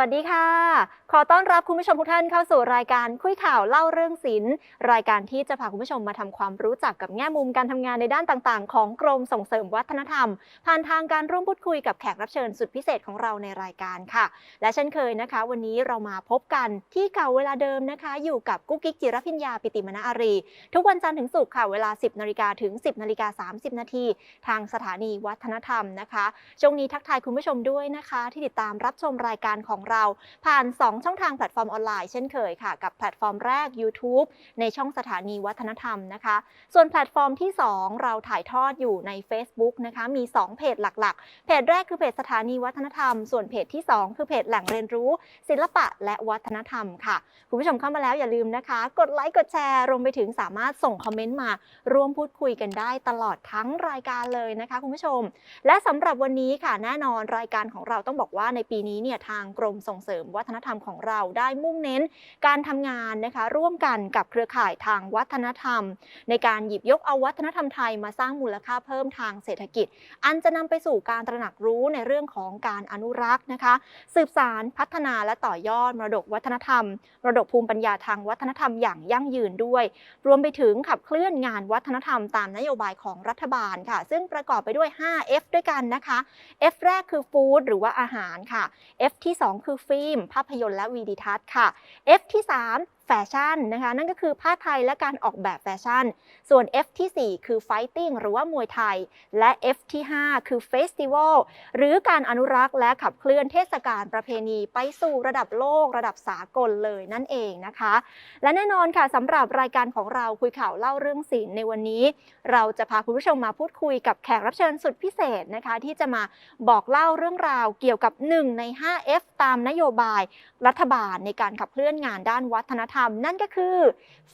สวัสดีค่ะ ขอต้อนรับคุณผู้ชมทุกท่านเข้าสู่รายการคุยข่าวเล่าเรื่องศิลป์รายการที่จะพาคุณผู้ชมมาทำความรู้จักกับแง่มุมการทำงานในด้านต่างๆ ของกรมส่งเสริมวัฒนธรรม ผ่านทางการร่วมพูดคุยกับแขกรับเชิญสุดพิเศษของเราในรายการค่ะ และเช่นเคยนะคะ วันนี้เรามาพบกันที่เก่าเวลาเดิมนะคะ อยู่กับกุ๊กกิ๊กจิรพิญญาปิติมณอารี ทุกวันจันทร์ถึงศุกร์ค่ะเวลา 10นาฬิกาถึง 10นาฬิกา30นาทีทางสถานีวัฒนธรรมนะคะช่วงนี้ทักทายคุณผู้ชมด้วยนะคะ ที่ติดตามรับชมรายการของเราผ่าน2ช่องทางแพลตฟอร์มออนไลน์เช่นเคยค่ะ กับแพลตฟอร์มแรก YouTube ในช่องสถานีวัฒนธรรมนะคะ ส่วนแพลตฟอร์มที่ 2 เราถ่ายทอดอยู่ใน Facebook นะคะมี 2 เพจหลักๆ เพจแรกคือเพจสถานีวัฒนธรรม ส่วนเพจที่ 2 คือเพจแหล่งเรียนรู้ ศิลปะและวัฒนธรรมค่ะ คุณผู้ชมเข้ามาแล้วอย่าลืมนะคะ กดไลค์กดแชร์รวมไปถึงสามารถส่งคอมเมนต์มาร่วมพูดคุยกันได้ตลอดทั้งรายการเลยนะคะ คุณผู้ชม และสำหรับวันนี้ค่ะแน่นอนรายการของเราต้องบอกว่าในปีนี้เนี่ยทางกรมส่งเสริมวัฒนธรรมของเราได้มุ่งเน้นการทำงานนะคะร่วมกันกับเครือข่ายทางวัฒนธรรม ในการหยิบยกเอาวัฒนธรรมไทยมาสร้างมูลค่าเพิ่มทางเศรษฐกิจ อันจะนำไปสู่การตระหนักรู้ในเรื่องของการอนุรักษ์นะคะ สืบสารพัฒนาและต่อยอดมรดกวัฒนธรรมมรดกภูมิปัญญาทางวัฒนธรรมอย่างยั่งยืนด้วย รวมไปถึงขับเคลื่อนงานวัฒนธรรมตามนโยบายของรัฐบาลค่ะ ซึ่งประกอบไปด้วย 5 F ด้วยกันนะคะ F แรกคือฟู้ดหรือว่าอาหารค่ะ F ที่ 2 คือฟิล์มภาพยนตร์และวีดิทัศน์ค่ะ F ที่ 3 แฟชั่นนะคะนั่นก็คือผ้าไทยและการออกแบบแฟชั่น ส่วน F ที่ 4 คือไฟติ้งหรือว่ามวยไทย และ F ที่ 5 คือเฟสติวัลหรือการอนุรักษ์และขับเคลื่อนเทศกาลประเพณีไปสู่ระดับโลกระดับสากลเลยนั่นเองนะคะ และแน่นอนค่ะสำหรับรายการของเราคุยข่าวเล่าเรื่องศิลป์ในวันนี้ เราจะพาคุณผู้ชมมาพูดคุยกับแขกรับเชิญสุดพิเศษนะคะ ที่จะมาบอกเล่าเรื่องราวเกี่ยวกับ 1 ใน 5 F ตามนโยบาย รัฐบาลในการขับเคลื่อนงานด้านวัฒนธรรมนั่นก็คือ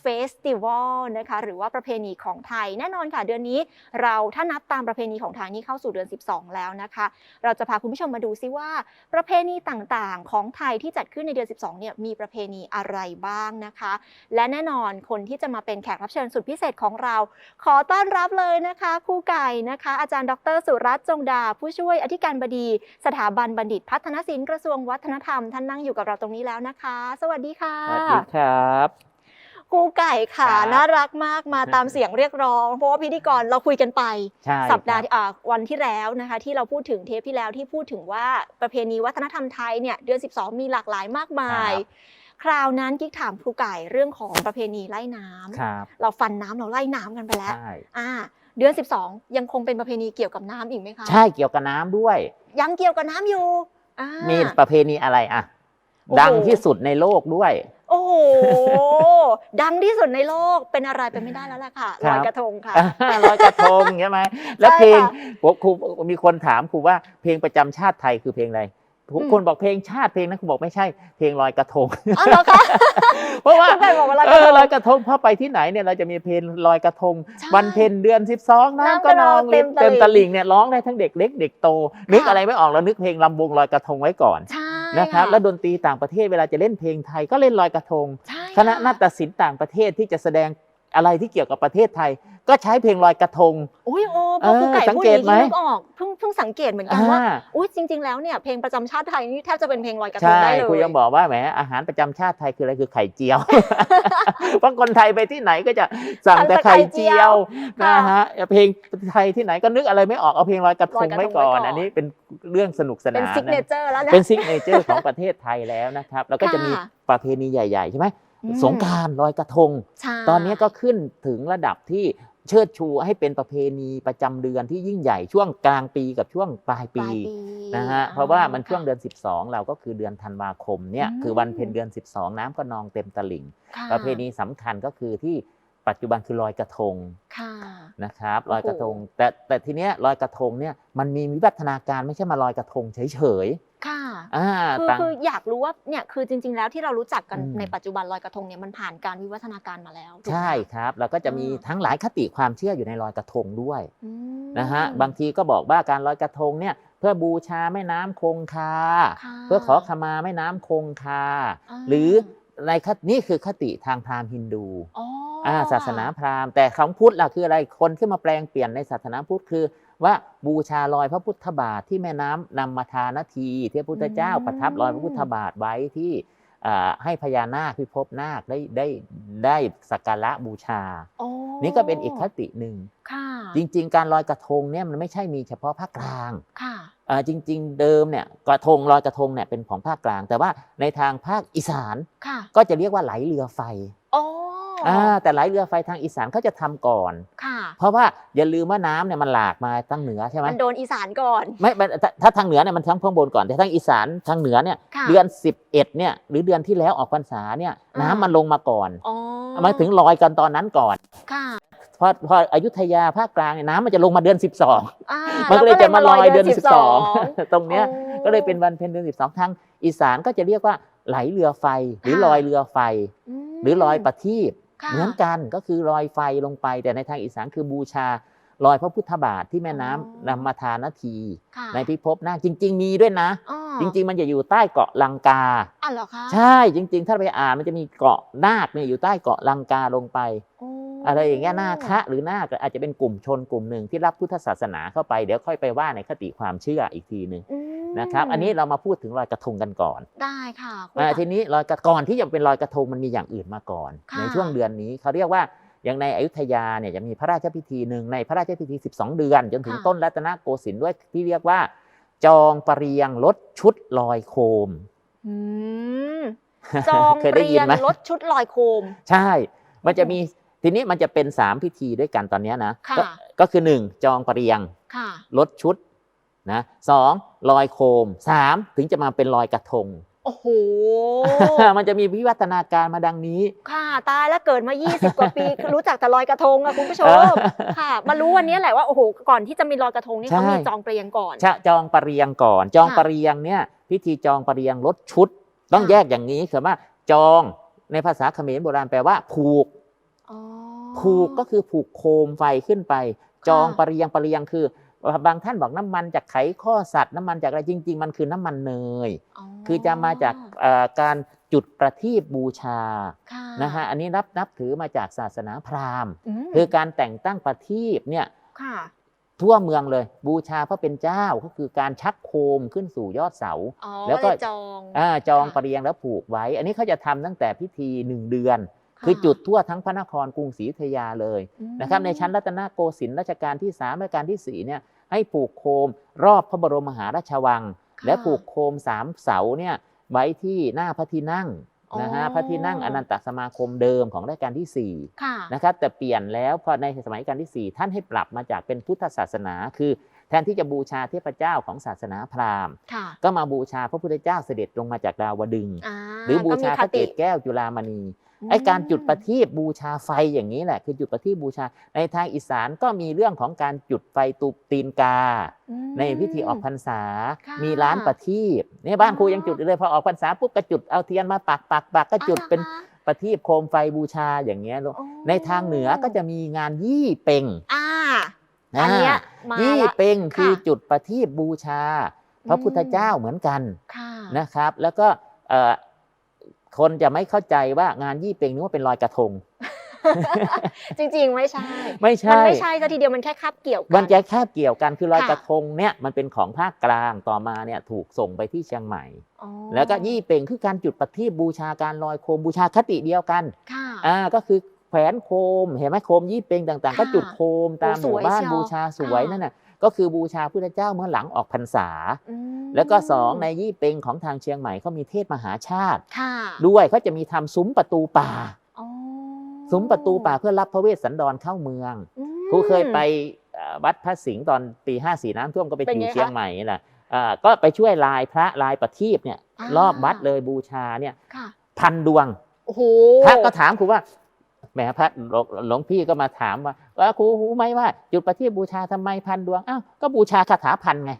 เฟสติวัลนะคะหรือว่าประเพณีของไทย แน่นอนค่ะ เดือนนี้เราถ้านับตามประเพณีของไทยนี่เข้าสู่เดือน 12 แล้วนะคะ เราจะพาคุณผู้ชมมาดูซิว่า ประเพณีต่างๆ ของไทยที่จัดขึ้นในเดือน 12 เนี่ยมีประเพณีอะไรบ้างนะคะ และแน่นอนคนที่จะมาเป็นแขกรับเชิญสุดพิเศษของเรา ขอต้อนรับเลยนะคะครูไก่นะคะ อาจารย์ดร สุรัตน์จงดา ผู้ช่วยอธิการบดี สถาบันบัณฑิตพัฒนศิลป์กระทรวงวัฒนธรรมท่านนั่งอยู่กับเราตรงนี้แล้วนะคะ สวัสดีค่ะ สวัสดีครับครูไก่ค่ะครับน่ารักมากมาตามเสียงเรียกร้อง เพราะว่าพิธีกรเราคุยกันไป ใช่สัปดาห์ครับที่อ่าวันที่แล้วนะคะ ที่เราพูดถึงเทปที่แล้วที่พูดถึงว่าประเพณีวัฒนธรรมไทยเนี่ยเดือน 12 มีหลากหลายมากมาย คราวนั้นกิ๊กถามครูไก่เรื่องของประเพณีไล่น้ำครับเราฟันน้ำเราไล่น้ำกันไปแล้ว ใช่อ่า เดือน 12 ยังคงเป็นประเพณีเกี่ยวกับน้ำอีกไหมคะใช่เกี่ยวกับน้ำด้วย ยังเกี่ยวกับน้ำอยู่อ่า มีประเพณีอะไรอะ โอ้โห ดังที่สุดในโลกด้วย โอ้โห ดังที่สุดในโลกเป็นอะไรไปไม่ได้แล้วล่ะค่ะครัลบอยกระทงค่ะ ลอยกระทงใช่ไหมแล้วใช่เพลงค่ะผมครูมีคนถามครูว่าเพลงประจำชาติไทยคือเพลงอะไรทุกอืม คนบอกเพลงชาติเพลงนั้นครูบอกไม่ใช่ เพลงลอยกระทงอ๋อเหรอคะเพราะว่าครูไก่บอกว่าลอยกเอระทองลอยกระทงพอไปที่ไหนเนี่ยเราจะมีเพลงลอยกระทงใช่วันเพ็ญเดือน12น้ำก็นองเต็มตลิ่งเต็มตลิ่งเนี่ยร้องได้ทั้งเด็กเล็กเด็กโต นึกค่ะอะไรไม่ออกแล้วนึกเพลงลำวงลอยกระทงไว้ก่อนใช่นะครับแล้วดนตรีต่างประเทศเวลาจะเล่นเพลงไทยก็เล่นลอยกระทงใช่คณะนาฏศิลป์ต่างประเทศที่จะแสดง อะไรที่เกี่ยวกับประเทศไทย ก็ใช้เพลงลอยกระทง อุ้ยโอ้พอครูไก่เออสังพูดเกอตย่างไหมนี้นึกออกเพิ่งเพิ่งสังเกตเหมือนกันว่าอ่าอุ้ยจริง ๆ แล้วเนี่ยเพลงประจำชาติไทยนี่แทบจะเป็นเพลงลอยกระทงใช่ได้เลยคุยยังบอกว่าแหมอาหารประจำชาติไทยคืออะไรคือไข่เจียวเพราะคนไทยไปที่ไหนก็จะสั่งแต่ไข่เจียวนะฮะเพลงไทยที่ไหนก็นึกอะไรไม่ออกเอาเพลงลอยกระทงไว้ก่อนอันนี้เป็นเรื่องสนุกสเป็นนานซิกเนนะเจอร์แล้วนะเป็นซิกเนเจอร์ของประเทศไทยแล้วนะครับแล้วก็จะมีค่ะประเพณีใหญ่ๆใช่ไหมอืม สงกรารลอยกระทงใช่ตอนนี้ก็ขึ้นถึงระดับที่เชิดชูให้เป็นประเพณีประจำเดือนที่ยิ่งใหญ่ช่วงกลางปีกับช่วงปลายปปีลายปีนะฮะอ่เพราะว่ามันช่วงค่ะเดือน 12 เราก็คือเดือนธันวาคมเนี่ยอืมคือวันเพ็ญเดือน 12 น้ำก็นองเต็มตลิ่งค่ประเพณีสำคัญก็คือที่ปัจจุบันคือลอยกระทงค่ะนะครับโอ้โหลอยกระทง แต่แต่ทีเนี้ยลอยกระทงเนี่ยมันมีวิวัฒนาการไม่ใช่มาลอยกระทงเฉย ค่ะๆอ่าคือต่างคืออยากรู้ว่าเนี่ยคือจริง ๆ แล้วที่เรารู้จักกันอืมในปัจจุบันลอยกระทงเนี่ยมันผ่านการวิวัฒนาการมาแล้วถูกไหมใช่ครับ แล้วก็จะมีอ่าทั้งหลายคติความเชื่ออยู่ในลอยกระทงด้วยอืมนะฮะบางทีก็บอกว่าการลอยกระทงเนี่ยเพื่อบูชาแม่น้ำคงคาค่ะเพื่อขอขมาแม่น้ำคงคาาหรือในคตินี่คือคติทางพราหมณ์ฮินดูอ๋ออ่าศาสนาพราหมณ์แต่ของพุทธล่ะคืออะไรคนที่มาแปลงเปลี่ยนในศาสนาพุทธคือ ว่าบูชาลอยพระพุทธบาทที่แม่น้ำนำมาทานาทีที่พระพุทธเจ้าอืมประทับลอยพระพุทธบาทไว้ที่อ่าให้พญานาคพิภพนาคได้ได้ได้สักการะบูชาโอ้นี่ก็เป็นอีกคติหนึ่งค่ะจริง ๆ การลอยกระทงเนี่ยมันไม่ใช่มีเฉพาะภาคกลางค่ะอ่าจริง ๆ เดิมเนี่ยกระทงลอยกระทงเนี่ยเป็นของภาคกลาง แต่ว่าในทางภาคอีสานค่ะก็จะเรียกว่าไหลเรือไฟโอ้อ่า แต่ไหลเรือไฟทางอีสานเขาจะทำก่อนค่ะเพราะว่าอย่าลืมว่าน้ำเนี่ยมันหลากมาตั้งเหนือใช่ไหมมันโดนอีสานก่อนไม่ไม่ถ้าถ้าทางเหนือเนี่ยมันทั้งข้างบนก่อนแต่ทางอีสานทางเหนือเนี่ยค่ะเดือน 11เนี่ยหรือเดือนที่แล้วออกพรรษาเนี่ยอ่าน้ำมันลงมาก่อนอ๋อมาถึงลอยกันตอนนั้นก่อนค่ะพอพออยุธยาภาคกลางเนี่ยน้ำมันจะลงมาเดือน 12อ่ามันก็เลยจะมาลอยเดือน12 12 ตรงเนี้ยก็เลยเป็นวันเพ็ญเดือน 12 ทางอีสานก็จะเรียกว่าไหลเรือไฟหรือค่ะลอยเรือไฟมหรือลอยประทีปค่ะ เหมือนกันก็คือลอยไฟลงไป แต่ในทางอีสานคือบูชาลอยพระพุทธบาทที่แม่น้ำอ๋อนำมาทานาทีค่ะในพิภพนาคจริง ๆ มีด้วยนะอ๋อจริง ๆ มันจะอยู่ใต้เกาะลังกาอะเหรอคะใช่จริง ๆ ถ้าไปอ่านมันจะมีเกาะนาคเนี่ยอยู่ใต้เกาะลังกาลงไปโอ้อะไรอย่างเงี้ยนาคะหรือนาคอาจจะเป็นกลุ่มชนกลุ่มหนึ่งที่รับพุทธศาสนาเข้าไปเดี๋ยวค่อยไปว่าในคติความเชื่ออีกทีหนึ่งอืม นะครับ อันนี้เรามาพูดถึงลอยกระทงกันก่อน ได้ค่ะคุณอ่าตาทีนี้ลอยกระก่อนที่จะเป็นลอยกระทงมันมีอย่างอื่นมาก่อนค่ะในช่วงเดือนนี้เขาเรียกว่าอย่างในอยุธยาเนี่ยจะมีพระราชพิธีหนึ่งในพระราชพิธี 12 เดือน จนถึงต้นรัตนโกสินทร์ด้วยที่เรียกว่า จองปรียงลดชุดลอยโคมอืมจองเคยเปได้ลี่ยิยนนไหมรถชุดลอยโคม ใช่ มันจะมีทีนี้มันจะเป็น 3 พิธีด้วยกันตอนเนี้ยนะค่ะก็ก็คือ 1 จองปรียงค่ะลดชุด นะสองลอยโคมสามถึงจะมาเป็นลอยกระทง โอ้โห มันจะมีวิวัฒนาการมาดังนี้ ค่ะตายแล้วเกิดมา 20 กว่าปี รู้จักแต่ลอยกระทงอะคุณผู้ชเอมอค่ะ มารู้วันนี้แหละว่าโอ้โห ก่อนที่จะมีลอยกระทงนี่ใช่เขามีจองเปลี่ยนก่อนชะจองปรียงก่อน จองค่ะปรียงเนี่ยพิธีจองปรียงลดชุด ต้องค่ะแยกอย่างนี้คือว่าจองในภาษาเขมรโบราณแปลว่า ผูกอ๋อผูกก็คือผูกโคมไฟขึ้นไป จองค่ะปรียงปรียงคือ บางท่านบอกน้ำมันจากไขข้อสัตว์น้ำมันจากอะไรจริง ๆ มันคือน้ำมันเนย คือจะมาจากเอ่อการจุดประทีปบูชาค่ะนะฮะอันนี้นับนับถือมาจากศาสนาพราหมณ์มคือการแต่งตั้งประทีปเนี่ยค่ะทั่วเมืองเลย บูชาพระเป็นเจ้าก็คือการชักโคมขึ้นสู่ยอดเสาอ๋อแล้วก็เลยจองอาจองค่ะปรียงแล้วผูกไว้ อันนี้เขาจะทำตั้งแต่พิธีหนึ่งเดือนค่ะคือจุดทั่วทั้งพระนครกรุงศรีอยุธยาเลยอืมนะครับในชั้นรัตนโกสินทร์รัชกาลที่3รัชกาลที่4เนี่ย ให้ผูกโคมรอบพระบรมมหาราชวังค่ะและผูกโคมสามเสาเนี่ยไว้ที่หน้าพระที่นั่งนะฮะอ๋อพระที่นั่งอนันตสมาคมเดิมของรัชกาลที่4ค่ะนะครับแต่เปลี่ยนแล้วพอในสมัยรัชกาลที่ 4 ท่านให้ปรับมาจากเป็นพุทธศาสนา คือ แทนที่จะบูชาเทพเจ้าของศาสนาพราหมณ์ค่ะก็มาบูชาพระพุทธเจ้าเสด็จลงมาจากดาวดึงส์าหรือบูชาพก็ระมีเกคศแก้วจุฬามณี ไอการจุดประทีปบูชาไฟอย่างนี้แหละคือจุดประทีปบูชา ในทางอีสานก็มีเรื่องของการจุดไฟตุบตีนกาอืมในพิธีออกพรรษาค่ะมีร้านประทีปเนี่ยบ้านครูอ๋อยังจุดอยู่เลยพอออกพรรษาปุ๊บก็จุดเอาเทียนมาปักปักปักก็จุดอ่าเป็นฮะประทีปโคมไฟบูชาอย่างเงี้ยลูกอ๋อในทางเหนือก็จะมีงานยี่เป่งอ่าอันเนี้ยมายี่ละเป่งคือค่ะจุดประทีปบูชา พระพุทธเจ้าเหมือนกันค่ะนะครับ แล้วก็เอ่อ คนจะไม่เข้าใจว่างานยี่เปงนึกว่าเป็นลอยกระทง จริงๆ ไม่ใช่ ไม่มันใช่ไม่ใช่ซะทีเดียวมันแค่คาบเกี่ยวกัมันจะแค่เกี่ยวกันคือลอยค่ะกระทงเนี่ยมันเป็นของภาคกลางต่อมาเนี่ยถูกส่งไปที่เชียงใหม่อ๋อแล้วก็ยี่เปงคือการจุดประทีปบูชาการลอยโคมบูชาคติเดียวกันค่ะอ่าก็คือแขวนโคม เห็นไหมโคมยี่เปงต่างๆค่ะก็จุดโคมตามโอ้หมู่บ้านสวยเชียวบูชาสวยค่ะนั่นน่ะ ก็คือบูชาพุทธเจ้าเมื่อหลังออกพรรษาอืมแล้วก็สองในยี่เปงของทางเชียงใหม่เขามีเทศมหาชาติค่ะด้วยเขาจะมีทำซุ้มประตูป่าอ๋อซุ้มประตูป่าเพื่อรับพระเวสสันดรเข้าเมืองอืมครูเคยไปเอ่อวัดพระสิงห์ตอนปี54น้ำท่วมก็ไปเป็นอไงยู่คะเชียงใหม่นี่แหละอ่าก็ไปช่วยลายพระลายประทีปเนี่ยอ่ารอบวัดเลยบูชาเนี่ยค่ะพันดวงโอ้โหพระก็ถามครูว่า แหมพระหลวงหลวงพี่ก็มาถามว่าว่าครูรู้ไหมว่า จุดประทีปบูชาทำไมพันดวงอ้าวก็บูชาคาถาพันไง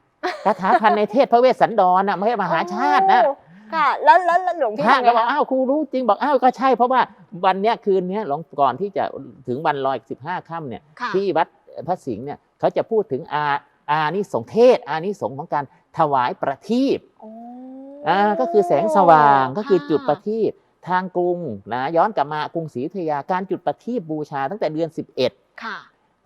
คาถาพันในเทศพระเวสสันดรน่ะไม่ใช่มหาชาตินะโอ้ค่ะแล้วแล้วแล้วหลวงพพี่ระทำไงก็บอกคะอ้าวครูรู้จริงบอกอ้าวก็ใช่เพราะว่าวันเนี้ยคืนเนี้ยหลวงก่อนที่จะถึงวันลอยสิบห้าค่ำเนี่ยค่ะที่วัดพระสิงห์เนี่ยเขาจะพูดถึงอาอานิสงส์เทศ อานิสงส์ของการถวายประทีปโอ้อ่าก็คือแสงสว่างก็คือจุดประค่ะทีป ทางกรุงนะย้อนกลับมากรุงศรีอยุธยาการจุดประทีปบูชาตั้งแต่เดือน 11 ค่ะ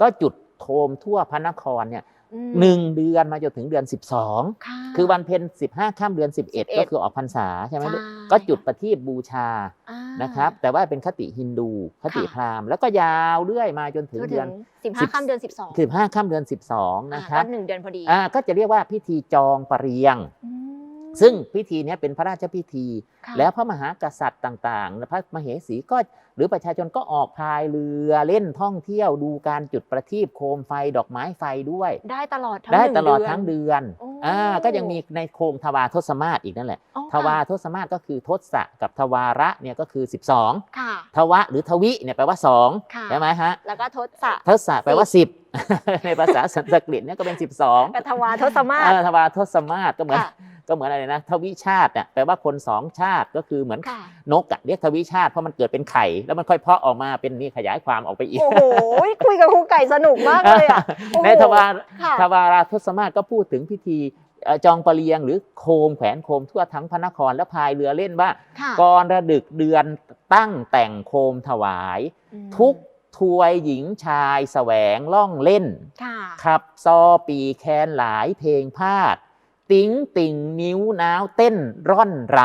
ก็จุดโทมทั่วพระนครเนี่ยมหนึ่งเดือนมาจนถึงเดือน 12ค่ะคือวันเพ็ญ15ข้ามเดือน 11 11ก็คือออกพรรษาใช่ไหมใช่ก็จุดประทีปบูชาอ่านะครับแต่ว่าเป็นคติฮินดู คติค่ะพราหมณ์แล้วก็ยาวเรื่อยมาจนถึงจนเดืถึอนงสิบห้าค่ำเดือนสิบสอง15ข้ามเดือน 12 นะครับก็หนึ่งเดือนพอดีอ่าก็จะเรียกว่าพิธีจองปเรียงอืม ซึ่งพิธีเนี้ยเป็นพระราชพิธีค่ะแล้วพระมหากษัตริย์ต่างๆ พระมเหสีก็หรือประชาชนก็ออกพายเรือเล่นท่องเที่ยวดูการจุดประทีปโคมไฟดอกไม้ไฟด้วย ได้ตลอดทั้งได้หนึ่ตลอดเนทั้งเดือนโอ้อ่าก็ยังมีในโคมทวาทศมาศอีกนั่นแหละอ๋อทวาทศมาศก็คือทศะกับทวาระเนี่ยก็คือ 12ค่ะทวะหรือทวิเนี่ยแปลว่าค่ะ2ใช่ไหมฮะแล้วก็ทศะทศะแปลว่า 10ในภาษาสันสกฤตเนี่ยก็เป็น 12กัทวาทศมาศเออทวาทศมาศก็เหมือนค่ะ ก็เหมือนอะไรนะทวิชาติเนี่ยแปลว่าคนสองชาติก็คือเหมือนค่ะนกอะเรียกทวิชาติเพราะมันเกิดเป็นไข่ แล้วมันค่อยเพาะออกมาเป็นนี่ขยายความออกไปอีก โอ้โหคุยกับครูไก่สนุกมากเลยอะโอ้โหในทวาค่ะทวาราทศมาศก็พูดถึงพิธีเอ่อจองปะเลียงหรือโคมแขวนโคมทั่วทั้งพระนครและพายเรือเล่นว่าค่ะก่อนระดึกเดือนตั้งแต่งโคมถวายอืมทุกทวยหญิงชายแสวงล่องเล่นค่ะขับซอปีแคนหลายเพลงพาด ติ๋งติ่งนิ้วน้าวเต้นร่อนร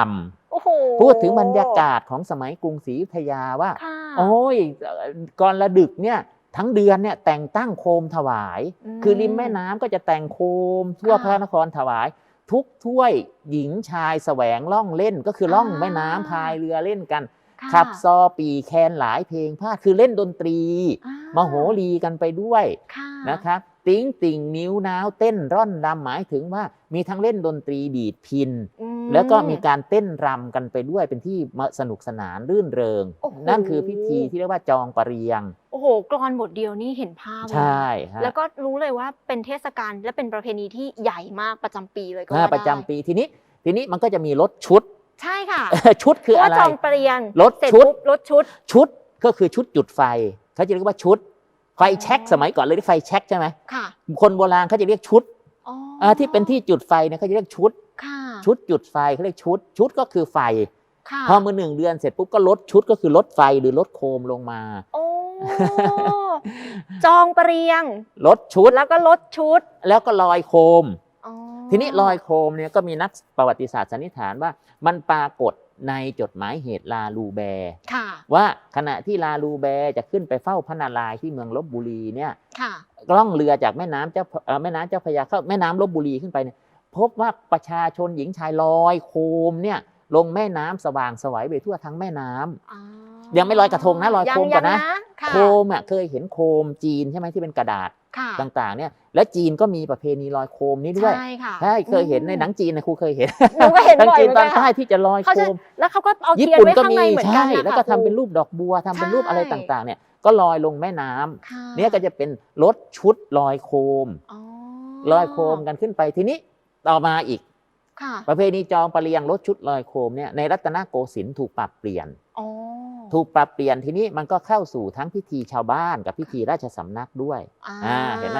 โอ้โหำพูดถึงบรรยากาศของสมัยกรุงศรีอยุธยาว่า ค่ะโอ้ยเอ่อก่อนระดึกเนี่ยทั้งเดือนเนี่ยแต่งตั้งโคมถวาย ม คือริมแม่น้ำก็จะแต่งโคม ทั่วค่ะพระนครถวาย ทุกถ้วยหญิงชายแสวงล่องเล่นก็คือล่องอ่า แม่น้ำพายเรือเล่นกัน ค่ะขับซอปีแคนหลายเพลงพาดคือเล่นดนตรี อ่ามโหรีกันไปด้วยค่ะ นะครับ ติ้งติ่งนิ้วน้าวเต้นร่อนรำหมายถึงว่ามีทั้งเล่นดนตรีดีดพินอืมแล้วก็มีการเต้นรำกันไปด้วยเป็นที่มาสนุกสนานรื่นเริงโอ้โหนั่นคือพิธีที่เรียกว่าจองปะเรียง โอ้โหกรอนบทเดียวนี่เห็นภาพเลยใช่ฮะแล้วก็รู้เลยว่าเป็นเทศกาลและเป็นประเพณีที่ใหญ่มากประจำปีเลยก็อ่าว่าประจำได้ปีทีนี้ ทีนี้มันก็จะมีรถชุด ใช่ค่ะ ชุดคืออะไรเพาว่าจองเปรียงรถเสร็จชุดปุ๊บรถชุดชุดก็คือชุดจุดไฟเขาจะเรียกว่าชุด ไฟแช็กอ๋อสมัยก่อนเลยที่ไฟแช็กใช่ไหมค่ะคนโบราณเขาจะเรียกชุดอ๋ออ่าที่เป็นที่จุดไฟเนี่ยเขาจะเรียกชุดค่ะชุดจุดไฟเขาเรียกชุด ชุดก็คือไฟค่ะพอมือหนึ่งเดือนเสร็จปุ๊บก็ลดชุดก็คือลดไฟหรือลดโคมลงมาโอ้จองเปรียงลดชุดแล้วก็ลดชุด แล้วก็ลอยโคมอ๋อทีนี้ลอยโคมเนี่ยก็มีนักประวัติศาสตร์สันนิษฐานว่ามันปรากฏ ในจดหมายเหตุลาลูแบร์ค่ะว่าขณะที่ลาลูแบร์จะขึ้นไปเฝ้าพระนารายณ์ที่เมืองลบบุรีเนี่ยค่ะล่องเรือจากแม่น้ำเจ้าเอ่อแม่น้ำเจ้าพระยาเข้าแม่น้ำลบบุรีขึ้นไปเนี่ยพบว่าประชาชนหญิงชายลอยโคมเนี่ยลงแม่น้ำสว่างไสวัยไปทั่วทั้งแม่น้ำอ๋อยังไม่ลอยกระทงนะลอยโคมก่อนนะยังๆค่ะโคมอะเคยเห็นโคมจีนใช่ไหมที่เป็นกระดาษค่ะ ต่างๆเนี่ยและจีนก็มีประเพณีลอยโคมนี้ด้วยใช่ค่ะใช่เคยเห็นในหนังจีนนะครูเคยเห็นหนูก็เห็นหนังบ่อยจีนเหมือนตกัอนนใต้ค่ะที่จะลอยเขาโคจะมแล้วเขาก็เอาญี่เทียนปุ่นไว้ก็ข้างมีในเหมือนกันใช่นะคะแล้วก็ทำเป็นครูปดอกบัวทำเป็นรูปอะไรใช่ต่างๆเนี่ยก็ลอยลงแม่น้ำค่ะเนี่ยก็จะเป็นรถชุดลอยโคมอ๋อลอยโคมกันขึ้นไปทีนี้ต่อมาอีกค่ะประเพณีจองปะเรียงรถชุดลอยโคมเนี่ยในรัตนโกสินทร์ถูกปรับเปลี่ยนอ๋อ ถูกปรับเปลี่ยนทีนี้มันก็เข้าสู่ทั้งพิธีชาวบ้านกับพิธีราชสำนักด้วยอ่าเห็นไหม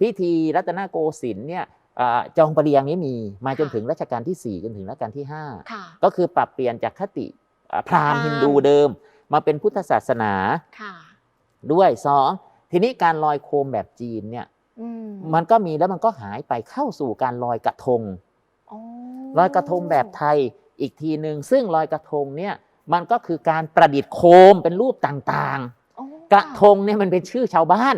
พิธีรัตนโกสินทร์เนี่ยอ่าจองปะเรียงนี้มีมาจนถึงรัชกาลที่ 4 จนถึงรัชกาลที่5ค่ะก็คือปรับเปลี่ยนจากคติอ่าพราหมณ์พราหมณ์ฮินดูเดิม มาเป็นพุทธศาสนาค่ะด้วยสองทีนี้การลอยโคมแบบจีนเนี่ยอืมมันก็มีแล้วมันก็หายไปเข้าสู่การลอยกระทงอ๋อลอยกระทงแบบไทยอีกทีหนึ่งซึ่งลอยกระทงเนี่ย มันก็คือการประดิษฐ์โคมเป็นรูปต่างอ๋อๆกระทงเนี่ยมันเป็นชื่อชาวบ้าน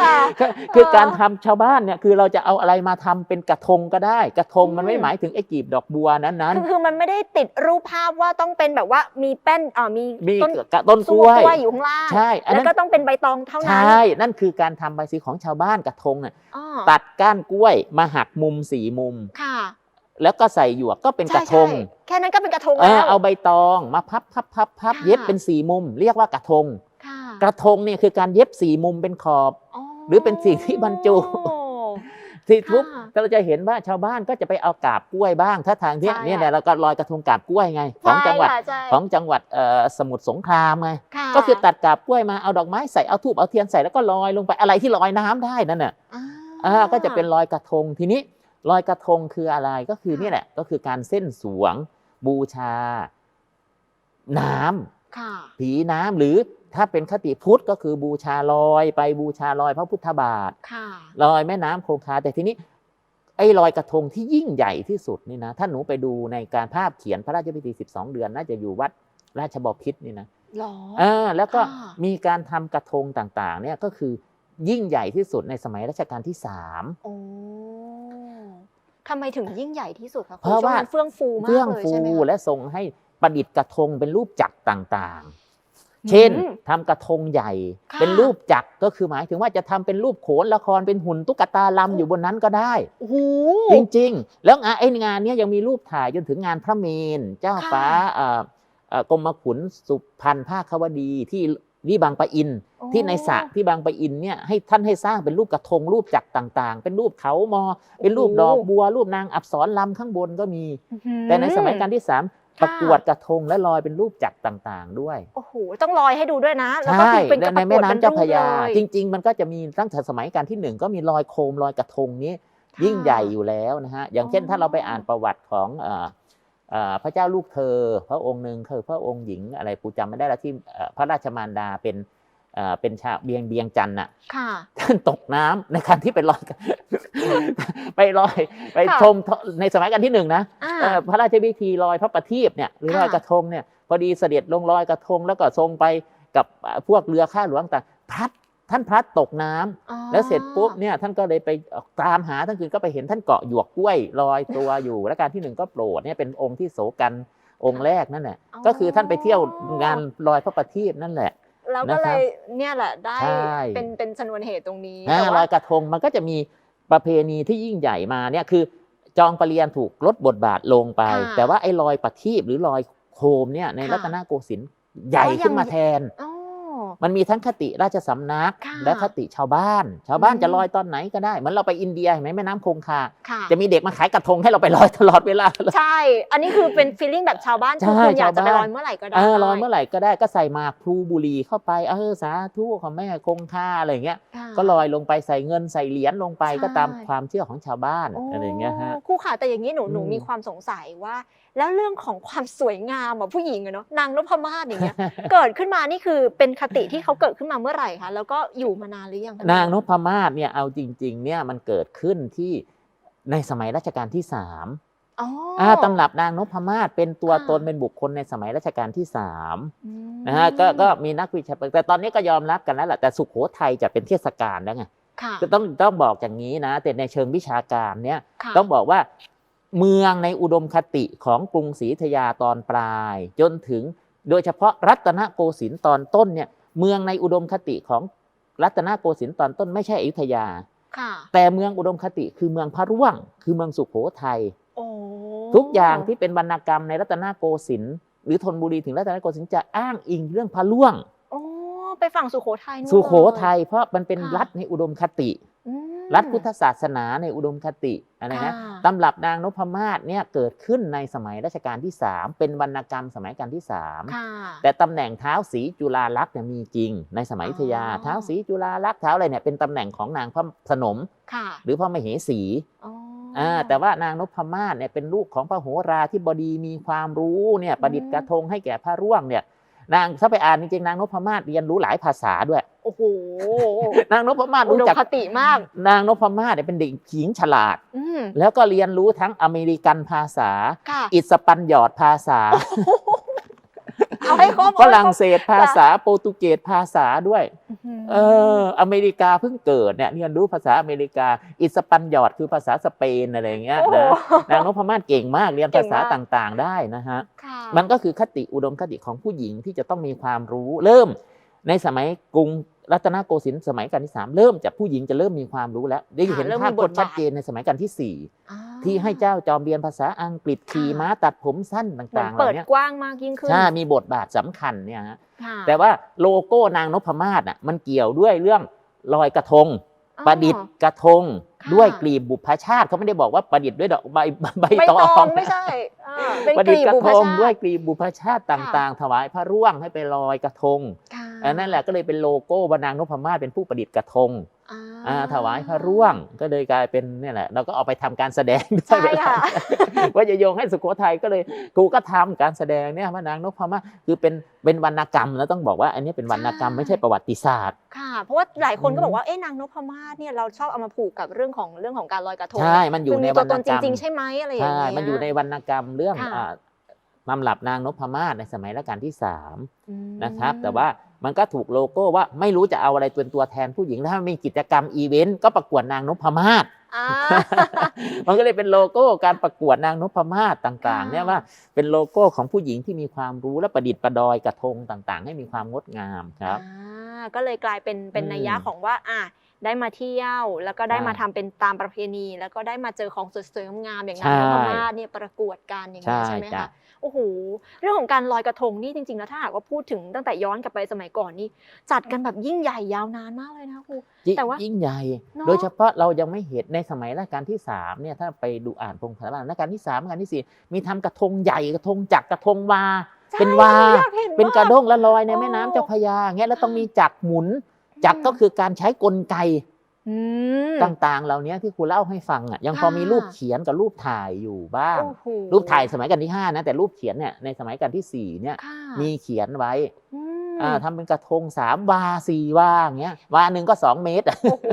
ค่ะก็คือการทำชาวบ้านเนี่ยคือเราจะเอาอะไรมาทำเป็นกระทงก็ได้ กระทงมันไม่อืมหมายถึงไอ้กีบดอกบัวนั้นนั้นคือคือมันไม่ได้ติดรูปภาพว่าต้องเป็นแบบว่ามีแป้นเอ่อมีมีต้นกระต้นกสู้ล้วยกล้วยอยู่ข้างล่างใช่อันแล้นั้วนก็ต้องเป็นใบตองเท่าใชนั้น่นั่นคือการทำใบสีของชาวบ้านกระทงเนี่ยอ๋อตัดก้านกล้วยมาหักมุมสี่มุมค่ะ แล้วก็ใส่หยวกก็เป็นกใช่ระทงใช่แค่นั้นก็เป็นกระทงเอแล้อวเอาใบตองมาพับพับพับพับค่ะ เย็บเป็นสี่มุม เรียกว่ากระทง ค่ะกระทงเนี่ยคือการเย็บสี่มุมเป็นขอบ หรือเป็นสิ่งที่บรรจุ โอ้ ที่ทุบค่ะเราจะเห็นว่าชาวบ้านก็จะไปเอากาบกล้วยบ้าง ถ้าทางเนี้ยใช่ เนี่ยค่ะเราก็ลอยกระทงกาบกล้วยไง ของจังหวัดใช่ค่ะใช่ของจังหวัดเอ่อสมุทรสงครามไงค่ะก็คือตัดกาบกล้วยมาเอาดอกไม้ใส่เอาทูบเอาเทียนใส่แล้วก็ลอยลงไปอะไรที่ลอยน้ำได้นั่นน่ะอ่าอ่าก็จะเป็นลอยกระทงทีนี้ ลอยกระทงคืออะไรก็คือค่ะนี่แหละก็คือการเส้นสวง บูชา น้ำค่ะผีน้ำหรือถ้าเป็นคติพุทธก็คือบูชาลอยไปบูชาลอยพระพุทธบาทค่ะลอยแม่น้ำคงคาแต่ทีนี้ไอ้ลอยกระทงที่ยิ่งใหญ่ที่สุดนี่นะถ้าหนูไปดูในการภาพเขียนพระราชพิธี 12 เดือน น่าจะอยู่วัดราชบพิตรนี่นะหรออ่าแล้วก็ค่ะมีการทำกระทงต่างๆ เนี่ยก็คือยิ่งใหญ่ที่สุดในสมัยรัชกาลที่สามโอ้ ทำไมถึงยิ่งใหญ่ที่สุดคะเพราะว่าช่งนั้นเฟื่องฟูมากเฟื่องเลยฟูใช่ไหมคะและทรงให้ประดิษฐ์กระทงเป็นรูปจักรต่างๆ เช่นอืมทำกระทงใหญ่ค่ะเป็นรูปจักรก็คือหมายถึงว่าจะทำเป็นรูปโขนละครเป็นหุ่นตุ๊กตาลำอยู่บนนั้นก็ได้โอ้โหจริงๆ แล้วงานไอ้งานเนี้ยยังมีรูปถ่ายจนถึงงานพระเมนเจ้าค่ะฟ้าเอ่อเอ่อกรมขุนสุพรรณภาควดีที่ ที่บางปะอินโอ้ที่ในสระที่บางปะอินเนี่ยให้ท่านให้สร้างเป็นรูปกระทงรูปจักรต่างๆ เป็นรูปเขามอ เป็นรูปดอกบัว รูปนางอับสรลำข้างบนก็มีอื้อหือแต่ในสมัยการที่สามค่ะประกวดกระทงและลอยเป็นรูปจักรต่างๆ ด้วย โอ้โห ต้องลอยให้ดูด้วยนะ แล้วก็ใช่คือเป็นกระในปแม่กวดน้ำเป็นเจ้าพระยารูปเลยจริง ๆ มันก็จะมีตั้งแต่สมัยการที่หนึ่งก็มีลอยโคมลอยกระทงนี้ค่ะยิ่งใหญ่อยู่แล้วนะฮะ อย่างเช่นอ๋อถ้าเราไปอ่านประวัติของเอ่อเอ่อ พระเจ้าลูกเธอ พระองค์หนึ่งคือพระองค์หญิงอะไรปูจำไม่ได้แล้วที่เอ่อพระราชมารดาเป็นเอ่อเป็นชาวเบียงเบียงจันทร์น่ะค่ะท่านตกน้ำในการที่ไปลอยกันไปลอยไปค่ะชมในสมัยการที่หนึ่งนะอ่าเอ่อพระราชพิธีลอยพระประทีปเนี่ยหรือค่ะลอยกระทงเนี่ยพอดีเสด็จลงลอยกระทงแล้วก็ทรงไปกับเอ่อพวกเรือข้าหลวงต่างพลัด ท่านพลัดตกน้ำอ๋อแล้วเสร็จปุ๊บเนี่ยท่านก็เลยไปตามหาทั้งคืนก็ไปเห็นท่านเกาะหยวกกล้วยลอยตัวอยู่และการที่หนึ่งก็โปรดเนี่ยเป็นองค์ที่โสกันองค์แรกนั่นแหละก็คือท่านไปเที่ยวงานลอยพระประทีปนั่นแหละแล้วก็นะคเลรับยเนี่ยแหละได้ใช่เป็นเป็นชนวนเหตุตรงนี้อ่าแต่ลว่าอยกระทงมันก็จะมีประเพณีที่ยิ่งใหญ่มาเนี่ยคือ จองประเรียนถูกลดบทบาทลงไปค่ะแต่ว่าไอ้ลอยประทีปหรือลอยโคมเนี่ยในค่ะรัตนโกสินทร์ใหญ่ก็ยังขึ้นมาแทนอ๋อ มันมีทั้งคติราชสำนักค่ะและคติชาวบ้าน ชาวบ้านอืมจะลอยตอนไหนก็ได้เหมือนเราไปอินเดียเห็นไหมแม่น้ำคงคาค่ะจะมีเด็กมาขายกระทงให้เราไปลอยตลอดเวลา ใช่ อันนี้คือเป็นฟีลลิ่งแบบชาวบ้านคือใช่คุณอยากจะไปชาวลบ้านอยเมื่อไหร่ก็ได้เออลอยเมื่อไหร่ก็ได้ก็ใส่หมากพลูบุหรีเข้าไปเออสาธุของแม่คงคาอะไรอย่างเงี้ยค่ะก็ลอยลงไปใส่เงินใส่เหรียญลงไปใช่ก็ตามความเชื่อของชาวบ้านโอะไรอย่างเงี้ยฮะครู่ค่ะแต่อย่างนี้หนูหนูอืมมีความสงสัยว่า แล้วเรื่องของความสวยงามของผู้หญิงอะเนาะนางนพมาศอย่างเงี้ย เกิดขึ้นมานี่คือเป็นคติที่เขาเกิดขึ้นมาเมื่อไหร่คะแล้วก็อยู่มานานหรือยังคะนางนพมาศเนี่ยเอาจริงๆเนี่ยมันเกิดขึ้นที่ในสมัยรัชกาลที่สามอ๋ออ่าตำรับนางนพมาศเป็นตัวค่ะตนเป็นบุคคลในสมัยรัชกาลที่สามอืมนะฮะก็ก็มีนักวิชาการแต่ตอนนี้ก็ยอมรับกันแล้วแหละแต่สุโขทัยจะเป็นเทศกาลแล้วไงค่ะก็ต้องต้องบอกอย่างนี้นะแต่ในเชิงวิชาการเนี่ยค่ะต้องบอกว่า เมืองในอุดมคติของกรุงศรีอยุธยาตอนปลาย จนถึงโดยเฉพาะรัตนโกสินทร์ตอนต้นเนี่ยเมืองในอุดมคติของรัตนโกสินทร์ตอนต้นไม่ใช่อยุธยาค่ะแต่เมืองอุดมคติคือเมืองพระร่วง คือเมืองสุโขทัยโอ้ทุกอย่างที่เป็นวรรณกรรมในรัตนโกสินทร์หรือธนบุรีถึงรัตนโกสินทร์จะอ้างอิงเรื่องพระร่วงโอ้ไปฝั่งสุโขทัยนู่นสุโขทัยเลยเพราะมันเป็นค่ะรัฐในอุดมคติอืม รัฐพุทธศาสนาในอุดมคติอะไรนะค่ะตำรับนางนพมาศเนี่ยเกิดขึ้นในสมัยรัชกาลที่ 3 เป็นวรรณกรรมสมัยการที่3ค่ะแต่ตำแหน่งเท้าสีจุฬาลักษณ์เนี่ยมีจริง ในสมัยอยุธยาอ๋อเท้าสีจุฬาลักษณ์เท้าอะไรเนี่ยเป็นตำแหน่งของนางพระสนมค่ะหรือพระมเหสีอ๋อออ่าแต่ว่านางนพมาศเนี่ยเป็นลูกของพระโหราที่บดีมีความรู้เนี่ยประดิษฐ์กระทงให้แก่พระร่วงเนี่ย นางถ้าไปอ่านจริงๆนางนพมาศเรียนรู้หลายภาษาด้วย โอ้โห นางนพมาศอุรู้ดมจักคติมาก นางนพมาศเนี่ยเป็นเด็กหญิงฉลาดอืมแล้วก็เรียนรู้ทั้งอเมริกันภาษาค่ะอิสปันยอดภาษาเอาให้ครบฝรั่งเศสภาษาโปรตุเกสภาษาด้วย เออ อเมริกาเพิ่งเกิดเนี่ยเรียนรู้ภาษาอเมริกา อิสปันยอดคือภาษาสเปนอะไรอย่างเงี้ยโอ้โหนะนางนพมาศเก่งมากเรียนเก่ภางษามากต่างๆได้นะฮะค่ะมันก็คือคติอุดมคติของผู้หญิงที่จะต้องมีความรู้เริ่มในสมัยกรุง รัตนโกสินทร์สมัยกันที่สามเริ่มจากผู้หญิงจะเริ่มมีความรู้แล้ว ได้เห็นค่ะเริ่มภาพมีพบจทน์บาทชัดเจนในสมัยกันที่สี่อ่าที่ให้เจ้าจอมเรียนภาษาอังกฤษขี่ค่ะม้าตัดผมสั้นเหมือนต่างๆเหเปิล่าดนี้กว้างมากยิ่งขึ้นใช่มีบทบาทสำคัญเนี่ยฮะค่ะแต่ว่าโลโก้นางนพมาศน่ะมันเกี่ยวด้วยเรื่องลอยกระทงอ๋อประดิษฐ์กระทงค่ะ ด้วยกลีบบุพชาติเขาไม่ได้บอกว่าประดิษฐ์ด้วยดอกใบใบใบตตอองงไม่ใช่อ่าเป็นประกดิษลีฐ์บกระบุพทงชาด้วยติกลีบบุพชาติต่าง ๆ ถวายพระร่วงให้ไปลอยกระทงค่ะ อันนั่นแหละก็เลยเป็นโลโก้ว่านางนพมาศเป็นผู้ประดิษฐ์กระทงอ่าอ่า ถวายพระร่วงก็เลยกลายเป็นเนี่ยแหละเราก็เอาไปทำการแสดงด้วยใช่ค่ะว่าจะโยงให้สุโขทัยก็เลยครูก็ทำการแสดงเนี่ยพระนางนพมาศคือเป็นเป็นวรรณกรรมแล้วต้องบอกว่าอันนี้เป็นวรรณกรรมใช่ไม่ใช่ประวัติศาสตร์ค่ะ เพราะว่าหลายคนก็อืมบอกว่าเอ๊ะนางนพมาศเนี่ยเราชอบเอามาผูกกับเรื่องของเรื่องของการลอยกระทงใช่มันอยู่ในคืมีวรตัวรณตนกรรมจริงๆใช่ไหมอะไรอย่างใช่เงี้ยมันอยู่ในวรรณกรรมเรื่องค่ะอ่าลำหลับนางนพมาศในสมัยรัชกาลที่สามอืมนะครับ แต่ว่า มันก็ถูกโลโก้ว่าไม่รู้จะเอาอะไรเป็นตัวแทนผู้หญิงแล้วถ้ามีกิจกรรมอีเวนต์ก็ประกวดนางนพมาศอ่ามันก็เลยเป็นโลโก้การประกวดนางนพมาศต่างๆค่ะเนี่ยว่าเป็นโลโก้ของผู้หญิงที่มีความรู้และประดิษฐ์ประดอยกระทงต่างๆ ให้มีความงดงามครับอ่าก็เลยกลายเป็นเป็นอืมนัยยะของว่าอะได้มาเที่ยวแล้วก็ได้ใช่มาทำเป็นตามประเพณี แล้วก็ได้มาเจอของสวยๆงามๆอย่างใช่งานนพมาศเนี่ยประกวดกันอย่างนี้ใช่ใช่ไหมจ้ะคะ โอ้โหเรื่องของการลอยกระทงนี่จริงๆแล้วถ้าหากว่าพูดถึงตั้งแต่ย้อนกลับไปสมัยก่อนนี่จัดกันแบบยิ่งใหญ่ยาวนานมากเลยนะคะครูยิ่งแต่ว่ายิ่งใหญ่เนอะโดยเฉพาะเรายังไม่เห็นในสมัยรัชกาลที่สามเนี่ยถ้าไปดูอ่านพงศาวดารรัชกาลที่สามรัชกาลที่สี่มีทำกระทงใหญ่กระทงจักรกระทงวาใช่เป็นวาอยากห็เป็นกระมด้งละลอยในโอ้แม่น้ำเจ้าพระยาเงี้ยแล้วต้องมีจักรหมุนจักรก็คือการใช้กลไก อืม ต่างๆ เหล่านี้ที่ครูเล่าให้ฟังอะยังพอค่ะมีรูปเขียนกับรูปถ่ายอยู่บ้าง โอ้โหรูปถ่ายสมัยกันที่ห้านะแต่รูปเขียนเนี่ยในสมัยกันที่สี่เนี่ยค่ะมีเขียนไว้อืมอ่าทำเป็นกระทงสามวาสี่วาอย่างเงี้ยวาหนึ่งก็สองเมตร โอ้โห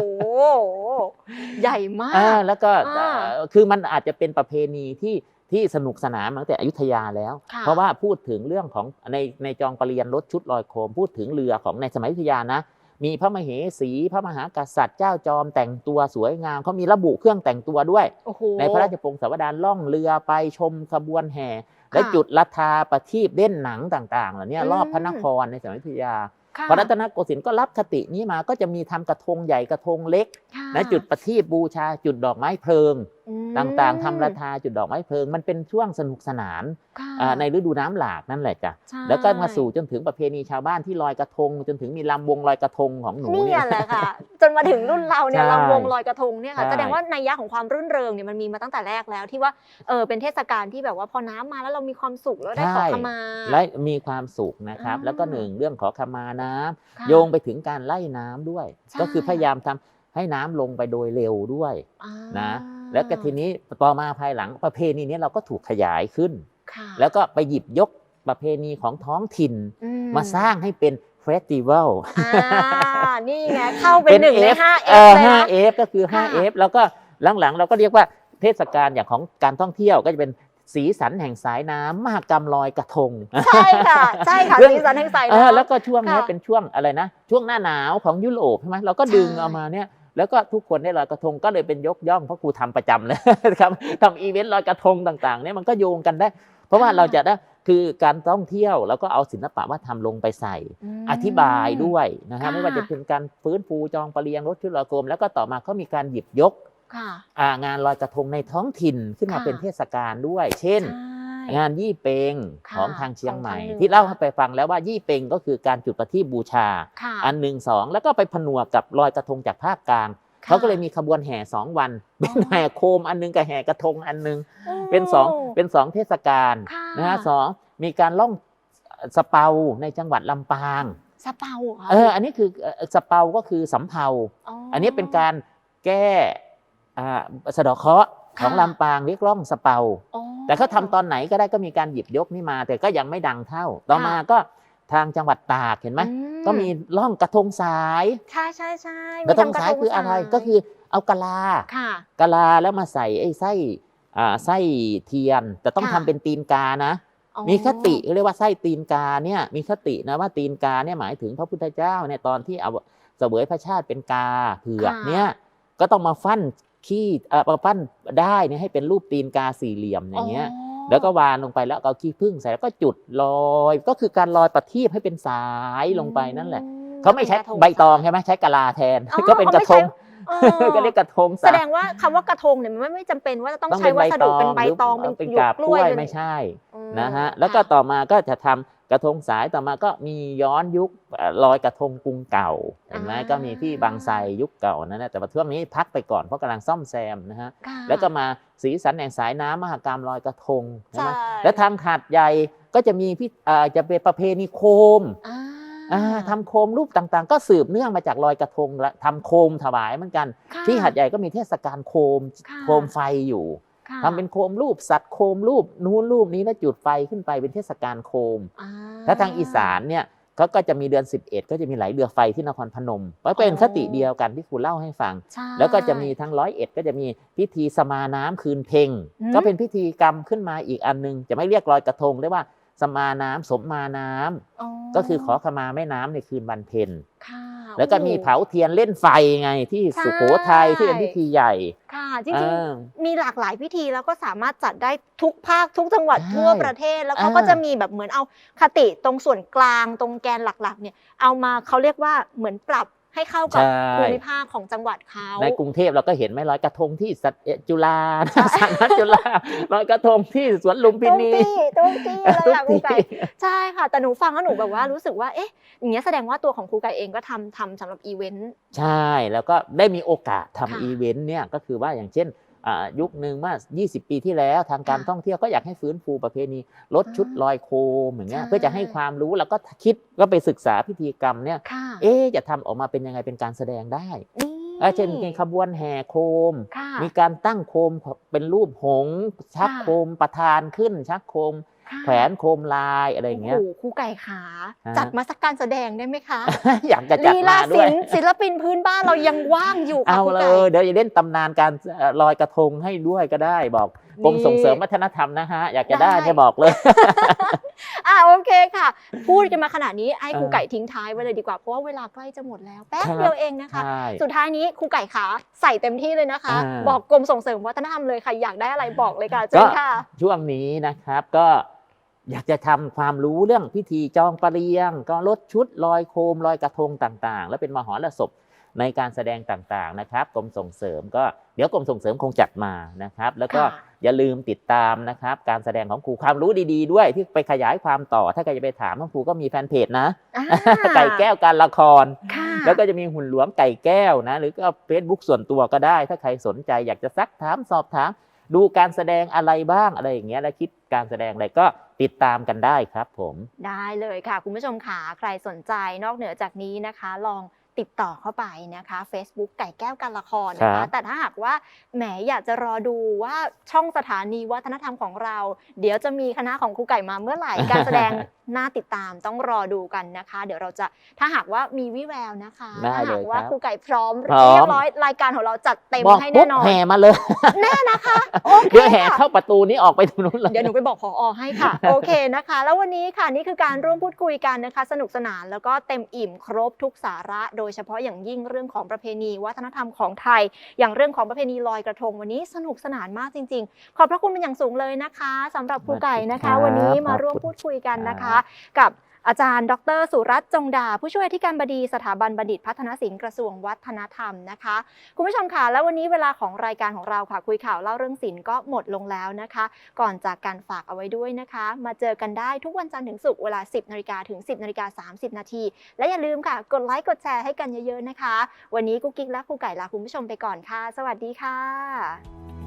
ใหญ่มาอ่าก แล้วก็อ่าเอ่อคือมันอาจจะเป็นประเพณีที่ที่สนุกสนานมาตั้งแต่อยุธยาแล้ว ค่ะ เพราะว่าพูดถึงเรื่องของในในจองปรเรียนรถชุดลอยโคม พูดถึงเรือของในสมัยอยุธยานะ มีพระมเหสี พระมหากษัตริย์เจ้าจอมแต่งตัวสวยงามเขามีระบุเครื่องแต่งตัวด้วยโอ้โหในพระราชปงศาวดารล่องเรือไปชมขบวนแห่ และค่ะจุดลัทธาประทีปเล่นหนังต่างๆเหล่านี้อืมรอบพระนครในสมัยอยุธยาค่ะพระรัตนโกสินทร์ก็รับคตินี้มาก็จะมีทำกระทงใหญ่กระทงเล็กค่ะนะจุดประทีปบูชาจุดดอกไม้เพลิงอืม ต่างๆทำราทาจุดดอกไม้เพลิง มันเป็นช่วงสนุกสนานค่ะอ่าในฤดูน้ำหลากนั่นแหละจ้ะใช่แล้วก็มาสู่จนถึงประเพณีชาวบ้านที่ลอยกระทง จนถึงมีลำวงลอยกระทงของหนูนี่เนี่ยแหละค่ะจนมาถึงรุ่นเราเนี่ยใช่เราวงลอยกระทงเนี่ยค่ะใช่แสดงว่านัยยะของความรื่นเริงเนี่ยมันมีมาตั้งแต่แรกแล้วที่ว่าเออเป็นเทศกาลที่แบบว่าพอน้ำมาแล้วเรามีความสุขแล้วได้ขอขมาและมีความสุขนะครับอ่าแล้วก็หนึ่งเรื่องขอขมาน้ำค่ะโยงไปถึงการไล่น้ำด้วยใช่ก็คือพยายามทำให้น้ำลงไปโดยเร็วด้วยอ่านะ แล้วก็ทีนี้ต่อมาภายหลังประเพณีนี้เราก็ถูกขยายขึ้นค่ะแล้วก็ไปหยิบยกประเพณีของท้องถิ่นอืมาสร้างให้เป็นเฟสติวัลอ่านี่ไงเข้าเป็นหนึ่งใน F ห้าเอ F อเลยนะ 5F ก็คือค่ะ 5F แล้วก็หลังๆ เราก็เรียกว่าเทศกาลอย่างของการท่องเที่ยวก็จะเป็นสีสันแห่งสายน้ำมหกรรมลอยกระทง ใช่ค่ะ ใช่ค่ะเรื่องสีสันแห่งสายเออน้ำแล้วก็ช่วงนี้ค่ะเป็นช่วงอะไรนะ ช่วงหน้าหนาวของยุโรปใช่ไหมเราก็ดึงใช่เอามาเนี่ย แล้วก็ทุกคนได้ลอยกระทงก็เลยเป็นยกย่องเพราะครูทำประจำเลยครับทำอีเวนต์ลอยกระทงต่างๆเนี่ยมันก็โยงกันได้ เพราะว่าเราจะได้คือการท่องเที่ยวแล้วก็เอาศิลปะวัฒนธรรมลงไปใส่มอธิบายด้วยนะฮะค่ะไม่ว่าจะเป็นการฟื้นฟูจองประเรียงรถชุดลอยโคมแล้วก็ต่อมาเขามีการหยิบยกค่ะอ่างานลอยกระทงในท้องถิ่นขึ้นมาค่ะเป็นเทศกาลด้วย เช่นใช่ งานยี่เปงค่ะของทางเชียงใหม่ของทางเหนือที่เล่าให้ไปฟังแล้วว่ายี่เปงก็คือการจุดประทีปบูชาค่ะอันหนึ่งสองแล้วก็ไปผนวกกับลอยกระทงจากภาคกลางค่ะเขาก็เลยมีขบวนแห่สองวัน เป็นแห่โคมอันหนึงกับแห่กระทงอันหนึง เป็นสองเป็นสองเทศกาลค่ะนะฮะสองมีการล่องสเปาในจังหวัดลำปางสเปาหรเอออันนี้คือเอ่อสเปาก็คือสำเภาอันนี้เป็นการแก้อ่าสะเดาะเคราะห์ของค่ะลำปางเรียกร่องสเปาอ๋อ แต่เขาทำตอนไหนก็ได้ก็มีการหยิบยกนี่มา แต่ก็ยังไม่ดังเท่า ต่อมาก็ทางจังหวัดตากเห็นไหมอืก็มีล่องกระทงสายใช่ใช่ใช่กระทงสายคืออะไรก็คือเอากะลาค่ะกะลาแล้วมาใส่ไอ้ไส้อ่าไส้เทียนแต่ต้องค่ะทำเป็นตีนกานะอ๋อมีคติเรียกว่าไส้ตีนกาเนี่ยมีคตินะว่าตีนกาเนี่ยหมายถึงพระพุทธเจ้าเนี่ยตอนที่เอาเสวยพระชาติเป็นกาเผือกค่ะเนี่ยก็ต้องมาฟั่น ขี้เอ่อมาฟั่นได้เนี่ยให้เป็นรูปตีนกาสี่เหลี่ยมอย่างเงี้ยแล้วก็วางลงไปแล้วก็เอาขี้ผึ้งใส่แล้วก็จุดลอย ก็คือการลอยประทีปให้เป็นสายลงไปนั่นแหละอืมเขาไม่ใช้เป็นกระทงใบตองใช่ไหมใช้กะลาแทนอ๋อก็เป็นกระทงเขาไม่ใช้ก็เรียกกระทงแสสายดงว่าคำว่ากระทงเนี่ยมันไม่ไม่จำเป็นว่าจะต้องต้องใช้เป็นวัใบสตดุองเป็นใบตองหรืเป็นเป็นหยวกากกล้กล้ววยเป็นไม่ใช่อืมนะฮะแล้วก็ค่ะต่อมาก็จะทำ กระทงสายต่อมาก็มีย้อนยุคเอ่อลอยกระทงกรุงเก่าเห็นไหมอ่าก็มีที่บางไทรยุคเก่านั่นแหละแต่ว่าช่วงนี้พักไปก่อนเพราะกำลังซ่อมแซมนะฮะค่ะแล้วก็มาสีสันแห่งสายน้ำมหกรรมลอยกระทงใช่ไหมใช่และทางหาดใหญ่ก็จะมีพิเอ่อจะเป็นประเพณีโคมอ่าอ่าทำโคมรูปต่างๆ ก็สืบเนื่องมาจากลอยกระทงและทำโคมถวายเหมือนกันค่ะที่หัดใหญ่ก็มีเทศกาลโคมค่ะโคมไฟอยู่ค่ะ ทำเป็นโคมรูปสัตว์โคมรูปนู้นรูปนี้แล้วจุดไฟขึ้นไปเป็นเทศกาลโคมอ่าแล้วทางอีสานเนี่ยเขาก็จะมีเดือน 11 ก็จะมีไหลเรือไฟที่นครพนมก็เป็นคติเดียวกันที่ครูเล่าให้ฟังใช่แล้วก็จะมีทั้งร้อยเอ็ดก็จะมีพิธีสมาน้ำคืนเพ็งอืมก็เป็นพิธีกรรมขึ้นมาอีกอันหนึง จะไม่เรียกลอยกระทงเรียกว่าสมาน้ำสมมาน้ำอ๋อก็คือขอขมาแม่น้ำในคืนวันเพ็ญค่ะ แล้วก็มีโอ้เผาเทียนเล่นไฟไงที่ใช่สุโขทัยที่เป็นพิธีใหญ่ ค่ะจเอริงอๆมีหลากหลายพิธีแล้วก็สามารถจัดได้ทุกภาคทุกจังหวัดใช่ทั่วประเทศแล้วเขาอ่าก็จะมีแบบเหมือนเอาคติตรงส่วนกลางตรงแกนหลักๆเนี่ยเอามาเขาเรียกว่าเหมือนปรับ ให้เข้ากับใช่ภูมิภาคของจังหวัดเขาในกรุงเทพเราก็เห็นไหมลอยกระทงที่สัตเอ่อจุฬาสันจุฬาลอยกระทงที่สวนลุมพิทุกนีที่ทุกที่เลยทุกค่ะครูไก่ที่ใช่ค่ะแต่หนูฟังแล้วหนูแบบว่ารู้สึกว่าเอ๊ะอย่างเงี้ยแสดงว่าตัวของครูไก่เองก็ทำทำสำหรับอีเวนต์ใช่แล้วก็ได้มีโอกาสค่ะทำอีเวนต์เนี่ยก็คือว่าอย่างเช่นอ่า ยุคหนึ่งเมื่อ20 ปีที่แล้วทางการค่ะท่องเที่ยวก็อยากให้ฟื้นฟูประเพณีลดชุดอ่าลอยโคมอย่างเงี้ยใช่เพื่อจะให้ความรู้แล้วก็คิดก็ไปศึกษาพิธีกรรมเนี่ยค่ะเอ๊ะจะทำออกมาเป็นยังไงเป็นการแสดงได้นี่อ่าเช่นมีขบวนแห่โคมค่ะมีการตั้งโคมเป็นรูปหงส์ชักค่ะโคมประธานขึ้นชักโคมค่ะ แขวนโคมลายอะไรอย่างเงี้ยโอ้โหครูไก่ขาฮะจัดมาสักการแสดงได้ไหมคะ อยากจะจัดลีมาลาด้ศิวยลป์ศิลปินพื้นบ้านเรายังว่างอยู่ค่ะเอาครูเลไก่ยเดี๋ยวจะเล่นตำนานการเอ่อลอยกระทงให้ด้วยก็ได้บอกกรมนี่ส่งเสริมวัฒนธรรมนะฮะ อยากจะได้ได้ให้บอกเลยอะโอเคค่ะ พูดกันมาขนาดนี้ให้ครูเออไก่ทิ้งท้ายไว้เลยดีกว่าเพราะว่าเวลาใกล้จะหมดแล้วแป๊บครับเดียวเองนะคะใช่สุดท้ายนี้ครูไก่ขาใส่เต็มที่เลยนะคะอ่าบอกกรมส่งเสริมวัฒนธรรมเลยค่ะอยากได้อะไรบอกเลยค่ะเชิญค่ะช่วงนี้นะครับก็ อยากจะทำความรู้เรื่องพิธีจองปะเรียงก็ลดชุดลอยโคมลอยกระทงต่างๆ และเป็นมหรสพในการแสดงต่างๆนะครับกรมส่งเสริมก็เดี๋ยวกรมส่งเสริมคงจัดมานะครับ แล้วก็ค่ะอย่าลืมติดตามนะครับ การแสดงของครูความรู้ดีๆ ด้วยที่ไปขยายความต่อ ถ้าใครจะไปถามครูก็มีแฟนเพจนะอ่าไก่แก้วการละครค่ะแล้วก็จะมีหุ่นหลวงไก่แก้วนะ หรือก็เฟซบุ๊กส่วนตัวก็ได้ ถ้าใครสนใจอยากจะซักถามสอบถาม ดูการแสดงอะไรบ้างอะไรอย่างเงี้ยแล้วคิดการแสดงอะไรก็ติดตามกันได้ครับผมได้เลยค่ะ คุณผู้ชมค่ะใครสนใจนอกเหนือจากนี้นะคะ ลองติดต่อเข้าไปนะคะ Facebook ไก่แก้วการละครนะครัคะบแต่ถ้าหากว่าแหมอยากจะรอดูว่าช่องสถานีวัฒนธรรมของเรา เดี๋ยวจะมีคณะของครูไก่มาเมื่อไหร่การแสดง น่าติดตามต้องรอดูกันนะคะ เดี๋ยวเราจะถ้าหากว่ามีวิแววนะคะได้ถ้าเลหากยว่าครับครูไก่พร้อมพร้อม เรียบร้อยรายการของเราจัดเต็มบอกให้ปุ๊แน่บนอนแห่มาเลย แน่นะคะ โอเคเดี๋ยวแห่ค่ะ เข้าประตูนี้ออกไปตรงนู้นเลย เดี๋ยวหนูไปบอกพออให้ค่ะ โอเคนะคะ แล้ววันนี้ค่ะนี่คือการร่วมพูดคุยกันนะคะ สนุกสนานแล้วก็เต็มอิ่มครบทุกสาระ โดยเฉพาะอย่างยิ่งเรื่องของประเพณีวัฒนธรรมของไทย อย่างเรื่องของประเพณีลอยกระทง วันนี้สนุกสนานมากจริง ๆ ขอบพระคุณเป็นอย่างสูงเลยนะคะสำหรับครูไก่นะคะครับวันนี้มาขอบคุณร่วมพูดคุยกันนะคะครับกับอาจารย์ ดร สุรัตน์จงดา ผู้ช่วยอธิการบดีสถาบันบัณฑิตพัฒนศิลป์กระทรวงวัฒนธรรมนะคะ คุณผู้ชมค่ะ แล้ววันนี้เวลาของรายการของเราค่ะ คุยข่าวเล่าเรื่องศิลป์ก็หมดลงแล้วนะคะ ก่อนจากการฝากเอาไว้ด้วยนะคะ มาเจอกันได้ทุกวันจันทร์ถึงศุกร์เวลา 10นาฬิกาถึง 10นาฬิกา30 นาที และอย่าลืมค่ะ กดไลค์กดแชร์ให้กันเยอะๆนะคะ วันนี้กุ๊กกิ๊กและครูไก่ลาคุณผู้ชมไปก่อนค่ะ สวัสดีค่ะ